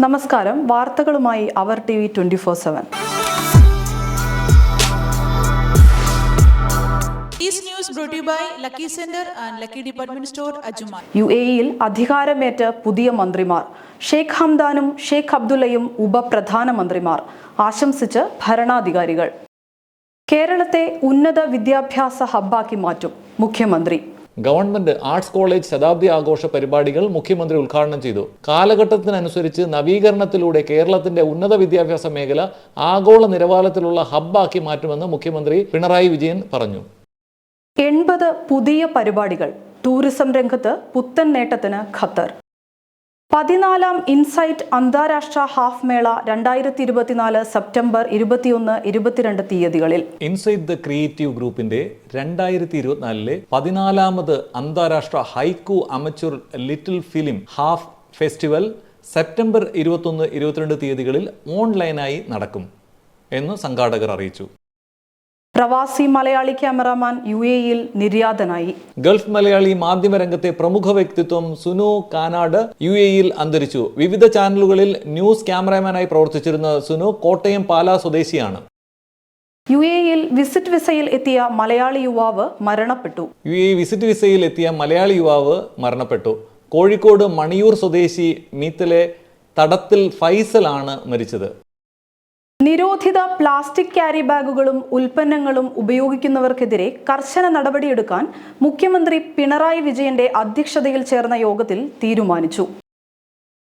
നമസ്കാരം. വാർത്തകളുമായി അവർ T V twenty four seven. U A ഇയിൽ അധികാരമേറ്റ പുതിയ മന്ത്രിമാർ. ഷെയ്ഖ് ഹംദാനും ഷെയ്ഖ് അബ്ദുള്ളയും ഉപപ്രധാനമന്ത്രിമാർ. ആശംസിച്ച് ഭരണാധികാരികൾ. കേരളത്തെ ഉന്നത വിദ്യാഭ്യാസ ഹബ്ബാക്കി മാറ്റും മുഖ്യമന്ത്രി. ഗവൺമെന്റ് ആർട്സ് കോളേജ് ശതാബ്ദി ആഘോഷ പരിപാടികൾ മുഖ്യമന്ത്രി ഉദ്ഘാടനം ചെയ്തു. കാലഘട്ടത്തിനനുസരിച്ച് നവീകരണത്തിലൂടെ കേരളത്തിന്റെ ഉന്നത വിദ്യാഭ്യാസ മേഖല ആഗോള നിലവാരത്തിലുള്ള ഹബ്ബാക്കി മാറ്റുമെന്ന് മുഖ്യമന്ത്രി പിണറായി വിജയൻ പറഞ്ഞു. എൺപത് പുതിയ പരിപാടികൾ ടൂറിസം രംഗത്ത് പുത്തൻ നേട്ടത്തിന് ഖത്തർ. പതിനാലാം ഇൻസൈറ്റ് അന്താരാഷ്ട്ര ഹാഫ് മേള രണ്ടായിരത്തി ഇരുപത്തിനാല് സെപ്റ്റംബർ ഇരുപത്തിയൊന്ന് ഇരുപത്തിരണ്ട് തീയതികളിൽ. ഇൻസൈറ്റ് ദ ക്രിയേറ്റീവ് ഗ്രൂപ്പിന്റെ രണ്ടായിരത്തി ഇരുപത്തിനാലിലെ പതിനാലാമത് അന്താരാഷ്ട്ര haiku amateur little film half festival September ഇരുപത്തൊന്ന് ഇരുപത്തിരണ്ട് തീയതികളിൽ ഓൺലൈനായി നടക്കും എന്ന് സംഘാടകർ അറിയിച്ചു. പ്രവാസി മലയാളി ക്യാമറാമാൻ യു എ ഇയിൽ നിര്യാതനായി. ഗൾഫ് മലയാളി മാധ്യമരംഗത്തെ പ്രമുഖ വ്യക്തിത്വം സുനു കാനാട് യു എയിൽ അന്തരിച്ചു. വിവിധ ചാനലുകളിൽ ന്യൂസ് ക്യാമറാമാനായി പ്രവർത്തിച്ചിരുന്ന സുനു കോട്ടയം പാലാ സ്വദേശിയാണ്. യു എ ഇയിൽ വിസിറ്റ് വിസയിൽ എത്തിയ മലയാളി യുവാവ് മരണപ്പെട്ടു. യു എ വിസിറ്റ് വിസയിൽ എത്തിയ മലയാളി യുവാവ് മരണപ്പെട്ടു. കോഴിക്കോട് മണിയൂർ സ്വദേശി മീത്തലെ തടത്തിൽ ഫൈസലാണ് മരിച്ചത്. നിരോധിത പ്ലാസ്റ്റിക് ക്യാരി ബാഗുകളും ഉൽപ്പന്നങ്ങളും ഉപയോഗിക്കുന്നവർക്കെതിരെ കർശന നടപടിയെടുക്കാൻ മുഖ്യമന്ത്രി പിണറായി വിജയന്റെ അധ്യക്ഷതയിൽ ചേർന്ന യോഗത്തിൽ തീരുമാനിച്ചു.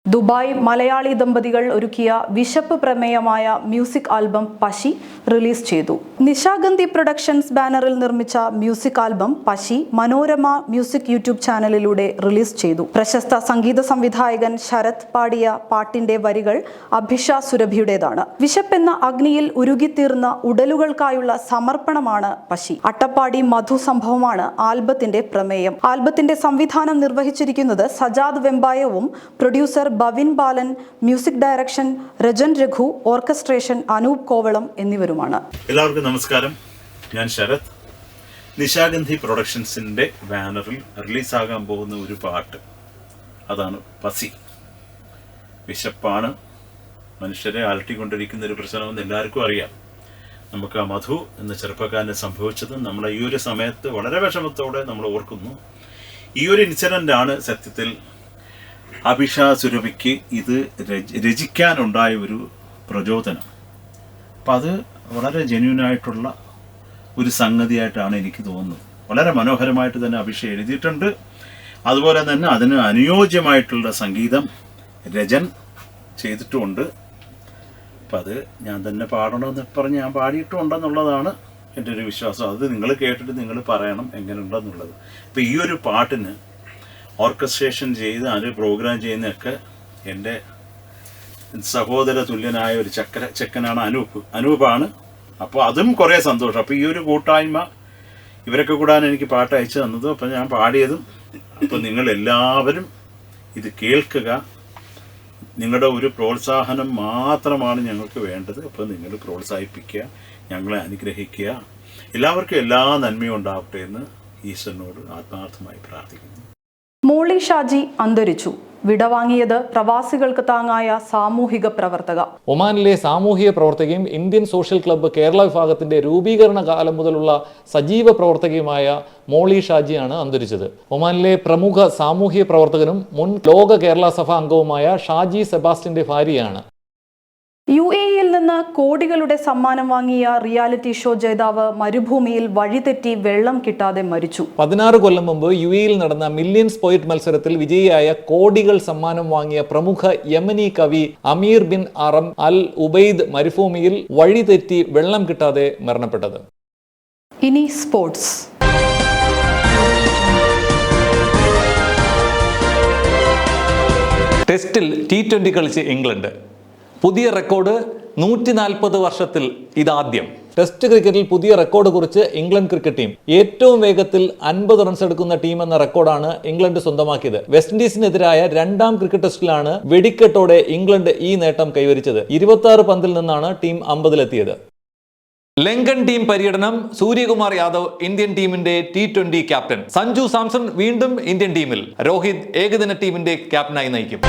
ദുബായ് മലയാളി ദമ്പതികൾ ഒരുക്കിയ വിശപ്പ് പ്രമേയമായ മ്യൂസിക് ആൽബം പശി റിലീസ് ചെയ്തു. നിശാഗന്ധി പ്രൊഡക്ഷൻസ് ബാനറിൽ നിർമ്മിച്ച music album Pashi Manorama music YouTube ചാനലിലൂടെ റിലീസ് ചെയ്തു. പ്രശസ്ത സംഗീത സംവിധായകൻ ശരത് പാടിയ പാട്ടിന്റെ വരികൾ അഭിഷ സുരഭിയുടേതാണ് വിശപ്പെന്ന അഗ്നിയിൽ ഉരുകിത്തീർന്ന ഉടലുകൾക്കായുള്ള സമർപ്പണമാണ് പശി. അട്ടപ്പാടി മധു സംഭവമാണ് ആൽബത്തിന്റെ പ്രമേയം. ആൽബത്തിന്റെ സംവിധാനം നിർവഹിച്ചിരിക്കുന്നത് Sajad വെമ്പായവും producer Bavin Balan music direction Rajan Raghu orchestration Anoop Kovalam എന്നിവരുമാണ് എല്ലാവർക്കും നമസ്കാരം. ഞാൻ ശരത്. നിശാഗന്ധി പ്രൊഡക്ഷൻസിന്റെ ബാനറിൽ റിലീസാകാൻ പോകുന്ന ഒരു പാട്ട്. അതാണ് പസി. വിശപ്പാണ്. മനുഷ്യരെ അലട്ടിക്കൊണ്ടിരിക്കുന്ന ഒരു പ്രശ്നമെന്ന് എല്ലാവർക്കും അറിയാം. നമുക്ക് ആ മധു എന്ന ചെറുപ്പക്കാരനെ സംഭവിച്ചത് നമ്മളെ ഈ ഒരു സമയത്ത് വളരെ വിഷമത്തോടെ നമ്മൾ ഓർക്കുന്നു. ഈ ഒരു ഇൻസിഡന്റ് ആണ് സത്യത്തിൽ അഭിഷ സുരഭിക്ക് ഇത് രച- രചിക്കാനുണ്ടായ ഒരു പ്രചോദനം. അപ്പം അത് വളരെ ജെന്യൂനായിട്ടുള്ള ഒരു സംഗതിയായിട്ടാണ് എനിക്ക് തോന്നുന്നത്. വളരെ മനോഹരമായിട്ട് തന്നെ അഭിഷേ എഴുതിയിട്ടുണ്ട്. അതുപോലെ തന്നെ അതിന് അനുയോജ്യമായിട്ടുള്ള സംഗീതം രജൻ ചെയ്തിട്ടുമുണ്ട്. അപ്പം അത് ഞാൻ തന്നെ പാടണമെന്ന് പറഞ്ഞ് ഞാൻ പാടിയിട്ടുണ്ടെന്നുള്ളതാണ് എന്റെ ഒരു വിശ്വാസം. അത് നിങ്ങൾ കേട്ടിട്ട് നിങ്ങൾ പറയണം എങ്ങനെയുണ്ടെന്നുള്ളത്. അപ്പം ഈ ഒരു പാട്ടിന് ഓർക്കസ്ട്രേഷൻ ചെയ്ത് അത് പ്രോഗ്രാം ചെയ്യുന്നതൊക്കെ എന്റെ സഹോദര തുല്യനായ ഒരു ചക്കര ചെക്കനാണ് അനൂപ്. അനൂപാണ്. അപ്പോൾ അതും കുറേ സന്തോഷം. അപ്പോൾ ഈ ഒരു കൂട്ടായ്മ ഇവരൊക്കെ കൂടാൻ എനിക്ക് പാട്ട് അയച്ചു തന്നതും. അപ്പം ഞാൻ പാടിയതും അപ്പോൾ നിങ്ങൾ എല്ലാവരും ഇത് കേൾക്കുക. നിങ്ങളുടെ ഒരു പ്രോത്സാഹനം മാത്രമാണ് ഞങ്ങൾക്ക് വേണ്ടത്. അപ്പോൾ നിങ്ങൾ പ്രോത്സാഹിപ്പിക്കുക ഞങ്ങളെ അനുഗ്രഹിക്കുക. എല്ലാവർക്കും എല്ലാ നന്മയും ഉണ്ടാവട്ടെ എന്ന് ഈശ്വരനോട് ആത്മാർത്ഥമായി പ്രാർത്ഥിക്കുന്നു. മോളി ഷാജി അന്തരിച്ചു. വിടവാങ്ങിയത് പ്രവാസികൾക്ക് താങ്ങായ സാമൂഹിക പ്രവർത്തക. ഒമാനിലെ സാമൂഹിക പ്രവർത്തകയും ഇന്ത്യൻ സോഷ്യൽ ക്ലബ്ബ് കേരള വിഭാഗത്തിന്റെ രൂപീകരണ കാലം മുതലുള്ള സജീവ പ്രവർത്തകയുമായ മോളി ഷാജിയാണ് അന്തരിച്ചത്. ഒമാനിലെ പ്രമുഖ സാമൂഹിക പ്രവർത്തകനും മുൻ ലോക കേരള സഭ അംഗവുമായ ഷാജി സെബാസ്റ്റിന്റെ ഭാര്യയാണ്. യു എ ഇയിൽ നിന്ന് കോടികളുടെ സമ്മാനം വാങ്ങിയ റിയാലിറ്റി ഷോ ജേതാവ് മരുഭൂമിയിൽ വഴിതെറ്റി വെള്ളം കിട്ടാതെ മരിച്ചു. പതിനാറ് കൊല്ലം മുമ്പ് യു എയിൽ നടന്ന മില്യൻസ് പോയിറ്റ് മത്സരത്തിൽ വിജയിയായ കോടികൾ സമ്മാനം വാങ്ങിയ പ്രമുഖ യമനി കവി അമീർ ബിൻ അറം അൽ ഉബൈദ് മരുഭൂമിയിൽ വഴിതെറ്റി വെള്ളം കിട്ടാതെ മരണപ്പെട്ടത്. ഇനി സ്പോർട്സ്. ടെസ്റ്റിൽ ടി ട്വന്റി കളിച്ച് ഇംഗ്ലണ്ട്. പുതിയ റെക്കോർഡ് നൂറ്റി നാൽപ്പത് വർഷത്തിൽ ഇതാദ്യം. ടെസ്റ്റ് ക്രിക്കറ്റിൽ പുതിയ റെക്കോർഡ് കുറിച്ച് ഇംഗ്ലണ്ട് ക്രിക്കറ്റ് ടീം ഏറ്റവും വേഗത്തിൽ അൻപത് റൺസ് എടുക്കുന്ന ടീം എന്ന റെക്കോർഡാണ് ഇംഗ്ലണ്ട് സ്വന്തമാക്കിയത്. വെസ്റ്റ് ഇൻഡീസിനെതിരായ രണ്ടാം ക്രിക്കറ്റ് ടെസ്റ്റിലാണ് വെടിക്കെട്ടോടെ ഇംഗ്ലണ്ട് ഈ നേട്ടം കൈവരിച്ചത്. ഇരുപത്തി പന്തിൽ നിന്നാണ് ടീം അമ്പതിലെത്തിയത്. ലങ്കൻ ടീം പര്യടനം സൂര്യകുമാർ യാദവ് ഇന്ത്യൻ ടീമിന്റെ T twenty captain. Sanju Samson വീണ്ടും ഇന്ത്യൻ ടീമിൽ. രോഹിത് ഏകദിന ടീമിന്റെ ക്യാപ്റ്റനായി നയിക്കും.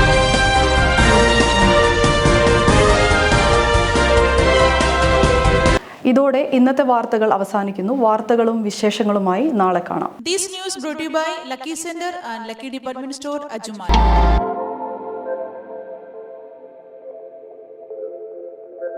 ഇതോടെ ഇന്നത്തെ വാർത്തകൾ അവസാനിക്കുന്നു വാർത്തകളും വിശേഷങ്ങളുമായി നാളെ കാണാം to you by Lucky Center and Lucky Department Store, Ajuman.